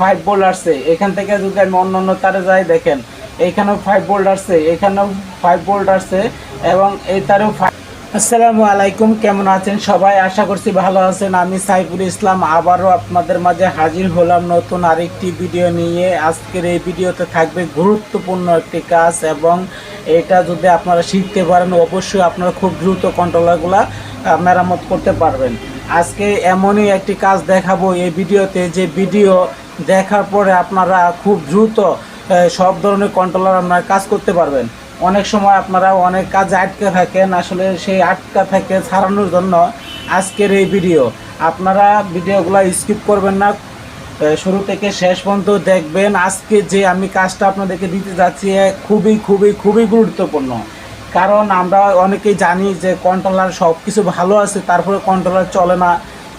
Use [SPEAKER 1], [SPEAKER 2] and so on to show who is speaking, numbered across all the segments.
[SPEAKER 1] Five bolt আসছে। এখান থেকে যদি আমি অন্য অন্য তারে যাই, দেখেন এইখানেও ফাইভ বোল্ট আসছে, এখানেও ফাইভ বোল্ট আসছে, এবং এই তারেও আসসালামু আলাইকুম, কেমন আছেন সবাই? আশা করছি ভালো আছেন। আমি সাইফুল ইসলাম, আবারও আপনাদের মাঝে হাজির হলাম নতুন আরেকটি ভিডিও নিয়ে। আজকের এই ভিডিওতে থাকবে গুরুত্বপূর্ণ একটি কাজ, এবং এটা যদি আপনারা শিখতে পারেন, অবশ্যই আপনারা খুব দ্রুত কন্ট্রোলারগুলা মেরামত করতে পারবেন। আজকে এমনই একটি কাজ দেখাবো এই ভিডিওতে যে ভিডিও দেখার পরে আপনারা খুব দ্রুত সব ধরনের কন্ট্রোলার আপনারা কাজ করতে পারবেন। অনেক সময় আপনারা অনেক কাজে আটকে থাকেন, আসলে সেই আটকা থেকে ছাড়ানোর জন্য আজকের এই ভিডিও আপনারা ভিডিওগুলো স্কিপ করবেন না শুরু থেকে শেষ পর্যন্ত দেখবেন আজকে যে আমি কাজটা আপনাদেরকে দিতে যাচ্ছি খুবই খুবই খুবই গুরুত্বপূর্ণ। কারণ আমরা অনেকেই জানি যে কন্ট্রোলার সব কিছু ভালো আছে, তারপরে কন্ট্রোলার চলে না।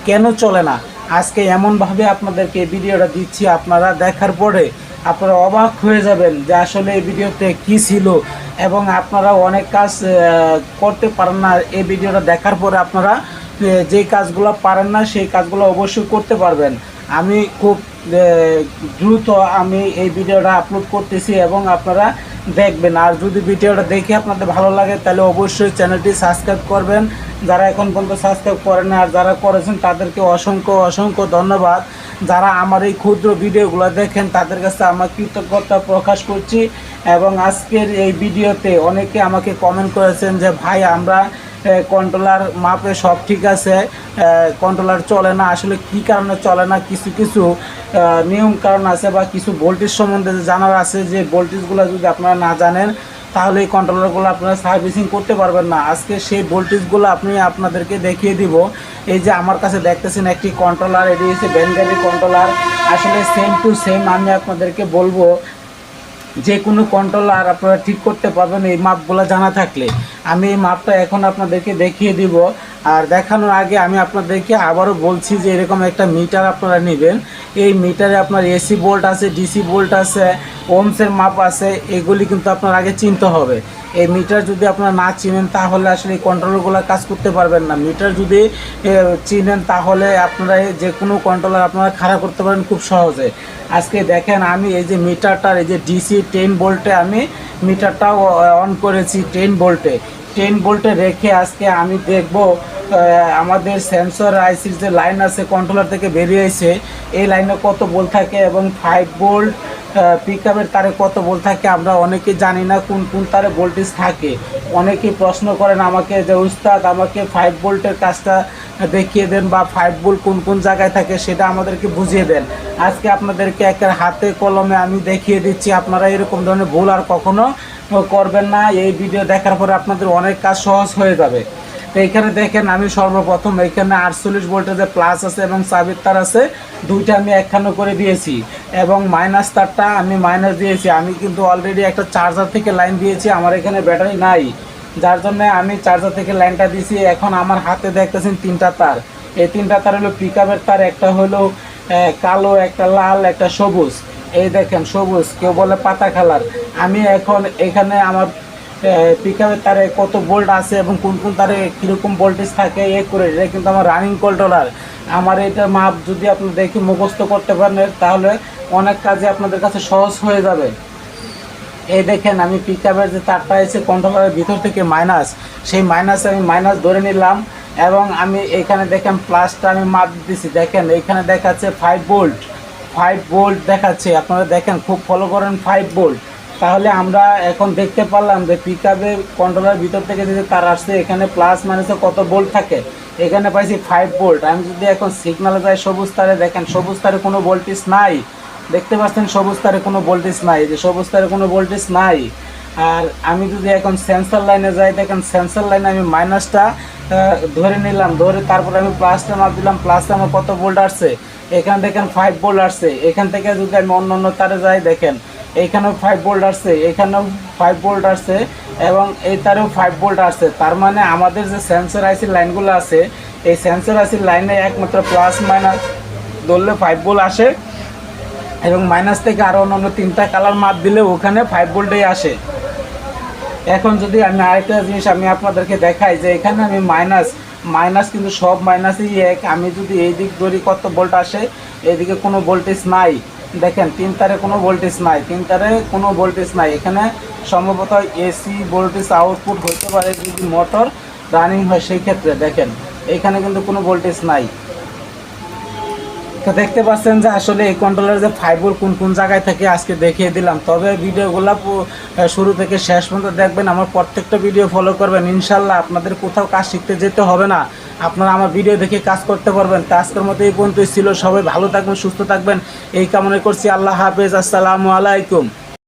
[SPEAKER 1] কেন চলে না? আজকে এমনভাবে আপনাদেরকে ভিডিওটা দিচ্ছি, আপনারা দেখার পরে আপনারা অবাক হয়ে যাবেন যে আসলে এই ভিডিওতে কি ছিল এবং আপনারা অনেক কাজ করতে পারেন না। এই ভিডিওটা দেখার পরে আপনারা যে কাজগুলো পারেন না, সেই কাজগুলো অবশ্যই করতে পারবেন। আমি খুব দ্রুত আমি এই ভিডিওটা আপলোড করতেছি এবং আপনারা দেখবেন। আর যদি ভিডিওটা দেখে আপনাদের ভালো লাগে, তাহলে অবশ্যই চ্যানেলটি সাবস্ক্রাইব করবেন। যারা এখন পর্যন্ত সাবস্ক্রাইব করেন আর যারা করেছেন, তাদেরকে অসংখ্য অসংখ্য ধন্যবাদ। যারা আমার এই ক্ষুদ্র ভিডিওগুলো দেখেন, তাদের কাছে আমার কৃতজ্ঞতা প্রকাশ করছি। এবং আজকের এই ভিডিওতে অনেকে আমাকে কমেন্ট করেছেন যে, ভাই, আমরা কন্ট্রোলার মাপে সব ঠিক আছে। কন্ট্রোলার চলে না, আসলে কি কারণে চলে না, কিছু কিছু নিয়ম কারণ আছে বা কিছু ভোল্টেজ সম্বন্ধে জানার আছে যে ভোল্টেজগুলো যদি আপনারা না জানেন, তাহলে এই কন্ট্রোলারগুলো আপনারা সার্ভিসিং করতে পারবেন না। আজকে সেই ভোল্টেজগুলো আপনি আপনাদেরকে দেখিয়ে দিব। এই যে আমার কাছে দেখতেছেন একটি কন্ট্রোলার এটি হচ্ছে ব্যানগাড়ি কন্ট্রোলার আসলে সেম টু সেম আমি আপনাদেরকে বলব, যে কোনো কন্ট্রোলার আপনারা ঠিক করতে পারবেন এই মাপগুলো জানা থাকলে। আমি এই মাপটা এখন আপনাদেরকে দেখিয়ে দিব। আর দেখানোর আগে আমি আপনাদেরকে আবারও বলছি যে এরকম একটা মিটার আপনারা নেবেন। এই মিটারে আপনার এসি বোল্ট আছে, ডিসি বোল্ট আছে, ওমসের মাপ আছে, এগুলি কিন্তু আপনার আগে চিনতে হবে। এই মিটার যদি আপনারা না চিনেন, তাহলে আসলে এই কন্ট্রোলারগুলো কাজ করতে পারবেন না। মিটার যদি চিনেন, তাহলে আপনারা যে কোনো কন্ট্রোলার আপনারা খারাপ করতে পারেন খুব সহজে। আজকে দেখেন আমি এই যে মিটারটার, এই যে ডিসি টেন ভোল্টে আমি মিটারটাও অন করেছি টেন ভোল্টে টেন বোল্টে রেখে আজকে আমি দেখব আমাদের সেন্সর আইসির যে লাইন আছে কন্ট্রোলার থেকে বেরিয়েছে এই লাইনে কত বোল্ট থাকে এবং ফাইভ ভোল্ট পিক আপের তারে কত বল থাকে আমরা অনেকে জানি না কোন কোন তারে ভোল্টেজ থাকে। অনেকেই প্রশ্ন করেন আমাকে যে উস্তাদ আমাকে ফাইভ ভোল্টের কাজটা দেখিয়ে দেন বা ফাইভ ভোল্ট কোন কোন জায়গায় থাকে সেটা আমাদেরকে বুঝিয়ে দেন। আজকে আপনাদেরকে একটা হাতে কলমে আমি দেখিয়ে দিচ্ছি, আপনারা এরকম ধরনের ভুল আর কখনো করবেন না। এই ভিডিও দেখার পরে আপনাদের অনেক কাজ সহজ হয়ে যাবে। তো এখানে দেখেন আমি সর্বপ্রথম এখানে আটচল্লিশ ভোল্টেজের প্লাস আছে এবং চাবির তার আছে, দুইটা আমি একখানো করে দিয়েছি। এবং মাইনাস তারটা আমি মাইনাস দিয়েছি। আমি কিন্তু অলরেডি একটা চার্জার থেকে লাইন দিয়েছি, আমার এখানে ব্যাটারি নাই। যার জন্য আমি চার্জার থেকে লাইনটা দিয়েছি এখন আমার হাতে দেখতেছেন তিনটা তার। এই তিনটা তার হলো পিক তার, একটা হলো কালো, একটা লাল, একটা সবুজ। এই দেখেন সবুজ, কেউ বলে পাতা কালার। আমি এখন এখানে আমার পিকআপের তারে কত বোল্ট আছে এবং কোন কোন তারে কীরকম ভোল্টেজ থাকে, এ করে, এটা কিন্তু আমার রানিং কন্ট্রোলার আমার এটা মাপ যদি আপনি দেখে মুখস্থ করতে পারেন, তাহলে অনেক কাজে আপনাদের কাছে সহজ হয়ে যাবে। এই দেখেন, আমি পিকআপের যে তারটা এসে কন্ট্রোলারের ভিতর থেকে মাইনাস সেই মাইনাসে আমি মাইনাস ধরে নিলাম এবং আমি এখানে দেখেন প্লাসটা আমি মাপ দিতেছি। দেখেন, এখানে দেখাচ্ছে ফাইভ বোল্ট ফাইভ বোল্ট দেখাচ্ছে। আপনারা দেখেন, খুব ফলো করেন ফাইভ ভোল্ট তাহলে আমরা এখন দেখতে পারলাম যে পিকআপের কন্ট্রোলার ভিতর থেকে যদি তার আসছে, এখানে প্লাস মাইনাসে কত বোল্ট থাকে, এখানে পাইছি ফাইভ বোল্ট আমি যদি এখন সিগনালে যাই, সবুজ তারে দেখেন, সবুজ তারে কোনো ভোল্টেজ নাই। দেখতে পাচ্ছেন, সবুজ তারে কোনো ভোল্টেজ নাই, যে সবুজ তারে কোনো ভোল্টেজ নাই। আর আমি যদি এখন সেন্সার লাইনে যাই, দেখেন সেন্সার লাইনে আমি মাইনাসটা ধরে নিলাম, ধরে তারপরে আমি প্লাসটা মাপ দিলাম প্লাসটা আমার কত বোল্ট আসছে? এখানে দেখেন ফাইভ বোল্ট আসছে। এখান থেকে যদি আমি অন্য অন্য তারে যাই, দেখেন এইখানেও ফাইভ ভোল্ট আসছে, এখানেও ফাইভ ভোল্ট আসছে এবং এই তারেও ফাইভ ভোল্ট আসছে। তার মানে আমাদের যে সেন্সর আইসির লাইনগুলো আছে, এই সেন্সর আইসির লাইনে একমাত্র প্লাস মাইনাস ধরলে ফাইভ ভোল্ট আসে এবং মাইনাস থেকে আরও অন্য তিনটা কালার মাপ দিলে ওখানে ফাইভ ভোল্টেই আসে। এখন যদি আমি আরেকটা জিনিস আমি আপনাদেরকে দেখাই, যে এখানে আমি মাইনাস মাইনাস কিন্তু সব মাইনাসই এক। আমি যদি এই দিক ধরি কত ভোল্ট আসে, এদিকে কোনো ভোল্টেজ নাই। দেখেন, তিন তারে কোনো ভোল্টেজ নাই, তিন তারে কোনো ভোল্টেজ নাই। এখানে সম্ভবত এসি ভোল্টেজ আউটপুট হতে পারে যদি মোটর রানিং হয় সেই ক্ষেত্রে, দেখেন, এখানে কিন্তু কোনো ভোল্টেজ নাই। তো দেখতে পাচ্ছেন যে আসলে এই কন্ট্রোলার যে ফাইবার কোন কোন জায়গায় থেকে আজকে দেখিয়ে দিলাম। তবে ভিডিওগুলো শুরু থেকে শেষ পর্যন্ত দেখবেন, আমার প্রত্যেকটা ভিডিও ফলো করবেন। ইনশাল্লাহ আপনাদের কোথাও কাজ শিখতে যেতে হবে না। আপনারা আমার ভিডিও দেখে কাজ করতে পারবেন। তো আজকের মতো এই পর্যন্তই ছিল। সবাই ভালো থাকবেন, সুস্থ থাকবেন। এই কামনা করছি আল্লাহ হাফেজ। আসসালামু আলাইকুম।